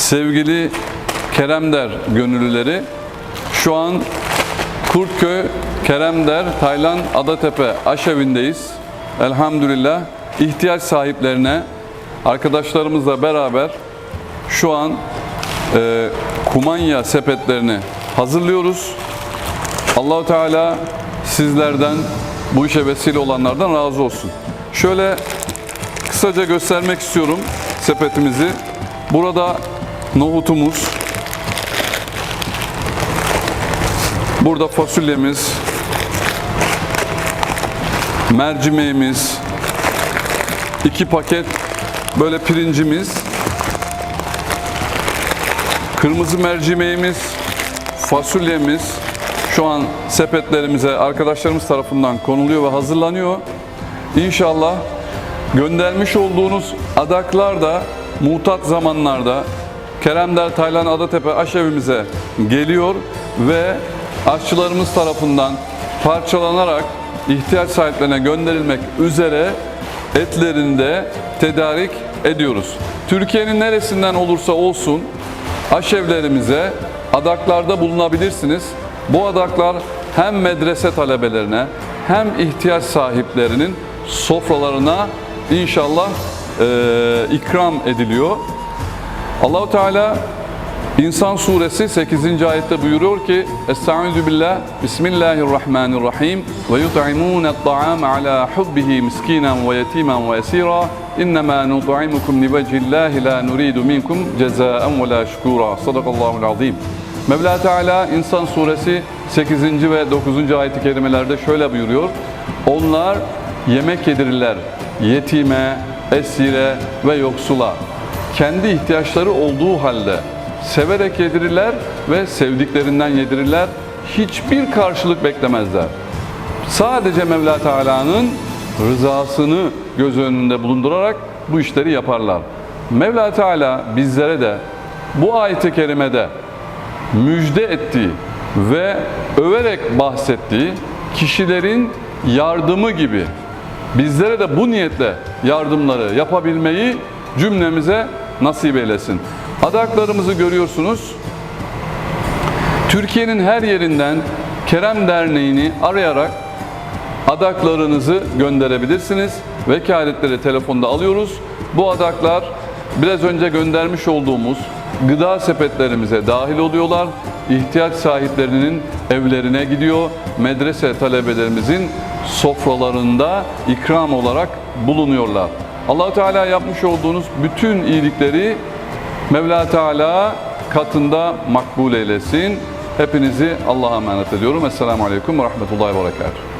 sevgili Keremder gönüllüleri şu an Kurtköy Keremder Taylan Adatepe Aşevi'ndeyiz. Elhamdülillah ihtiyaç sahiplerine arkadaşlarımızla beraber şu an e, kumanya sepetlerini hazırlıyoruz. Allahu Teala sizlerden bu işe vesile olanlardan razı olsun. Şöyle kısaca göstermek istiyorum sepetimizi. Burada nohutumuz, burada fasulyemiz, mercimeğimiz, iki paket böyle pirincimiz, kırmızı mercimeğimiz, fasulyemiz. Şu an sepetlerimize arkadaşlarımız tarafından konuluyor ve hazırlanıyor. İnşallah göndermiş olduğunuz adaklar da mutat zamanlarda Keremder Taylan Adatepe aşevimize geliyor ve aşçılarımız tarafından parçalanarak ihtiyaç sahiplerine gönderilmek üzere etlerini de tedarik ediyoruz. Türkiye'nin neresinden olursa olsun aşevlerimize adaklarda bulunabilirsiniz. Bu adaklar hem medrese talebelerine hem ihtiyaç sahiplerinin sofralarına inşallah eee, ikram ediliyor. Allahu Teala İnsan suresi 8. ayette buyuruyor ki Estaizu billah Bismillahirrahmanirrahim ve yut'imûne at-ta'ame ala hubbihi miskinen ve yetimen ve esira innema nut'imukum livecillahi la nuridu minkum cezaen ve la şükura Sadakallahul azim Mevla Teala İnsan suresi 8. ve 9. ayet-i kerimelerde şöyle buyuruyor Onlar yemek yedirirler yetime, esire ve yoksula kendi ihtiyaçları olduğu halde severek yedirirler ve sevdiklerinden yedirirler. Hiçbir karşılık beklemezler. Sadece Mevla Teala'nın rızasını göz önünde bulundurarak bu işleri yaparlar. Mevla Teala bizlere de bu ayet-i kerimede müjde ettiği ve överek bahsettiği kişilerin yardımı gibi bizlere de bu niyetle yardımları yapabilmeyi cümlemize nasip eylesin. Adaklarımızı görüyorsunuz. Türkiye'nin her yerinden Kerem Derneği'ni arayarak adaklarınızı gönderebilirsiniz. Vekaletleri telefonda alıyoruz. Bu adaklar biraz önce göndermiş olduğumuz gıda sepetlerimize dahil oluyorlar. İhtiyaç sahiplerinin evlerine gidiyor. Medrese talebelerimizin sofralarında ikram olarak bulunuyorlar. Allah Teala yapmış olduğunuz bütün iyilikleri Mevla Teala katında makbul eylesin. Hepinizi Allah'a emanet ediyorum. Esselamu Aleyküm ve Rahmetullahi ve Berekatuhu.